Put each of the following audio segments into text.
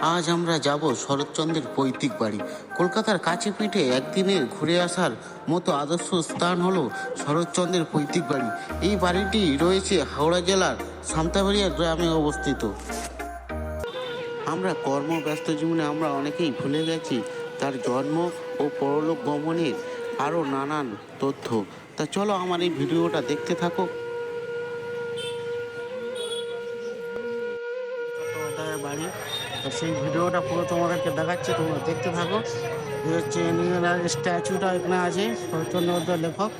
আজ আমরা যাব শরৎচন্দ্রের পৈতৃক বাড়ি। কলকাতার কাছে পিঠে একদিনের ঘুরে আসার মতো আদর্শ স্থান হলো শরৎচন্দ্রের পৈতৃক বাড়ি। এই বাড়িটি রয়েছে হাওড়া জেলার সান্তাবাড়িয়া গ্রামে অবস্থিত। আমরা কর্মব্যস্ত জীবনে আমরা অনেকেই ভুলে গেছি তার জন্ম ও পরলোক গমনের আরও নানান তথ্য। তা চলো আমার এই ভিডিওটা দেখতে থাকো। তো সেই ভিডিওটা পুরো তোমাদেরকে দেখাচ্ছি, তোমরা দেখতে থাকো। হচ্ছে স্ট্যাচুটা এখানে আছে শরৎচন্দ্র লেখক।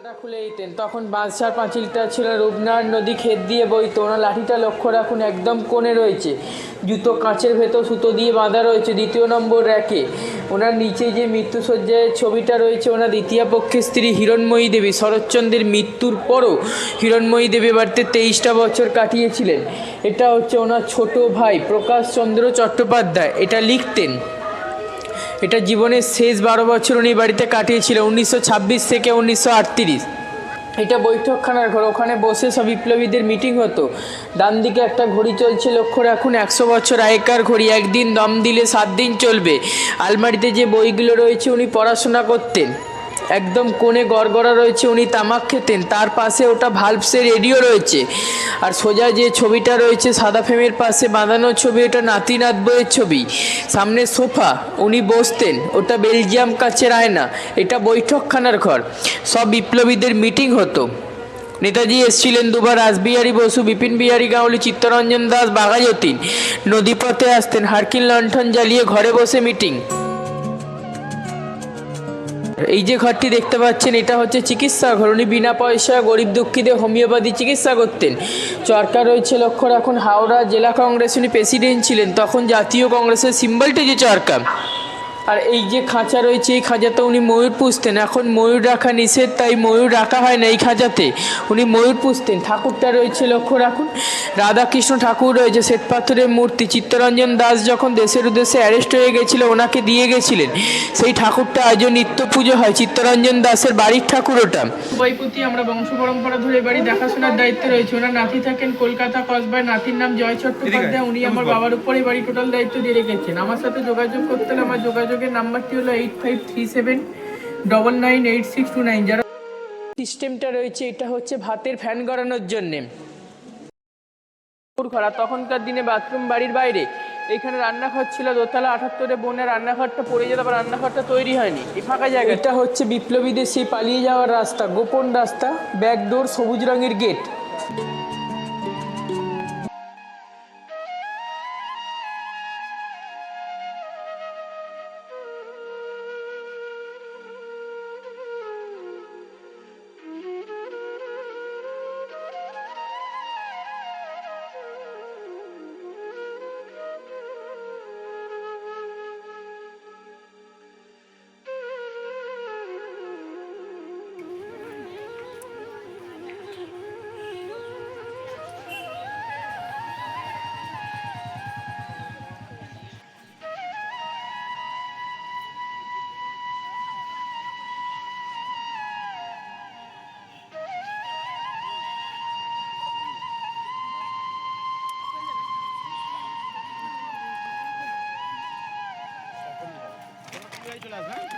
জানালাটা খুলে দিতেন। তখন বাদশার পাঁচিলটা ছিল রূপনারায়ণ নদী ক্ষেত দিয়ে বইতো ওনার লাঠিটা লক্ষ্য রাখুন, একদম কোণে রয়েছে। জুতো কাঁচের ভেতর সুতো দিয়ে বাঁধা রয়েছে, দ্বিতীয় নম্বর র্যাকে। ওনার নিচে যে মৃত্যুসজ্জায় ছবিটা রয়েছে, ওনার দ্বিতীয় পক্ষের স্ত্রী হিরণময়ী দেবী। শরৎচন্দ্রের মৃত্যুর পরও হিরণময়ী দেবী বাড়িতে তেইশটা বছর কাটিয়েছিলেন। এটা হচ্ছে ওনার ছোট ভাই প্রকাশচন্দ্র চট্টোপাধ্যায়। এটা লিখতেন। এটা জীবনের শেষ বারো বছর উনি বাড়িতে কাটিয়েছিল, উনিশশো ছাব্বিশ থেকে উনিশশো আটত্রিশ। এটা বৈঠকখানার ঘর, ওখানে বসে সব বিপ্লবীদের মিটিং হতো। ডান দিকে একটা ঘড়ি চলছে, লক্ষ্য রাখুন, একশো বছর আগেকার ঘড়ি, একদিন দম দিলে সাত দিন চলবে। আলমারিতে যে বইগুলো রয়েছে, উনি পড়াশোনা করতেন। একদম কোণে গড়গড়া রয়েছে, উনি তামাক খেতেন। তার পাশে ওটা ভালভসের রেডিও রয়েছে। আর সোজা যে ছবিটা রয়েছে, সাদা ফ্রেমের পাশে বাঁধানো ছবি, ওটা নাতিনাথ বইয়ের ছবি। সামনে সোফা, উনি বসতেন, ওটা বেলজিয়াম কাচের আয়না, এটা বৈঠকখানার ঘর। সব বিপ্লবীদের মিটিং হতো। নেতাজি এসেছিলেন দুবার, রাসবিহারী বসু, বিপিন বিহারী গাঙ্গুলি, চিত্তরঞ্জন দাস, বাঘাযতীন। নদীপথে আসতেন, হারকিন লণ্ঠন জ্বালিয়ে ঘরে বসে মিটিং। এই যে ঘরটি দেখতে পাচ্ছেন, এটা হচ্ছে চিকিৎসা ঘর। উনি বিনা পয়সা গরিব দুঃখীদের হোমিওপ্যাথি চিকিৎসা করতেন। চরকার রয়েছে লক্ষ্য রাখুন, হাওড়া জেলা কংগ্রেস উনি প্রেসিডেন্ট ছিলেন, তখন জাতীয় কংগ্রেসের সিম্বলটি যে চরকা আর এই যে খাঁচা রয়েছে এই খাঁচাতে উনি ময়ূর পুষতেন। এখন ময়ূর রাখা নিষেধ তাই ময়ূর রাখা হয় না এই খাঁচাতে। উনি ময়ূর পুষতেন। ঠাকুরটা রয়েছে লক্ষ্য রাখুন। রাধাকৃষ্ণ ঠাকুর রয়েছে শ্বেতপাথরের মূর্তি। চিত্তরঞ্জন দাস যখন দেশের উদ্দেশ্যে অ্যারেস্ট হয়ে গেছিল ওনাকে দিয়ে গেছিলেন। সেই ঠাকুরটা আজও নিত্য পুজো হয় চিত্তরঞ্জন দাসের বাড়ির ঠাকুর ওটা। বৈপতি আমরা বংশ পরম্পরা ধরে এই বাড়ি দেখাশোনার দায়িত্বে রয়েছে। ওনার নাতি থাকেন কলকাতা কসবায় নাতির নাম জয় চট্টোপাধ্যায়। উনি আমার বাবার উপর এই বাড়ি টোটাল দায়িত্ব দিয়ে রেখেছেন। আমার সাথে যোগাযোগ করতে হলে আমার যোগাযোগের নাম্বারটি হলো eight five three seven double nine eight six two nine যারা সিস্টেমটা রয়েছে এটা হচ্ছে ভাতের ফ্যান গড়ানোর জন্যে। ঘর আর তখনকার দিনে বাথরুম বাড়ির বাইরে। এখানে রান্নাঘর ছিল দোতলা আঠাত্তরে বোনের রান্নাঘরটা পড়ে যেত আবার রান্নাঘরটা তৈরি হয়নি। এই ফাঁকা জায়গা এটা হচ্ছে বিপ্লবীদের সেই পালিয়ে যাওয়ার রাস্তা গোপন রাস্তা ব্যাকডোর সবুজ রঙের গেট। Olha, né?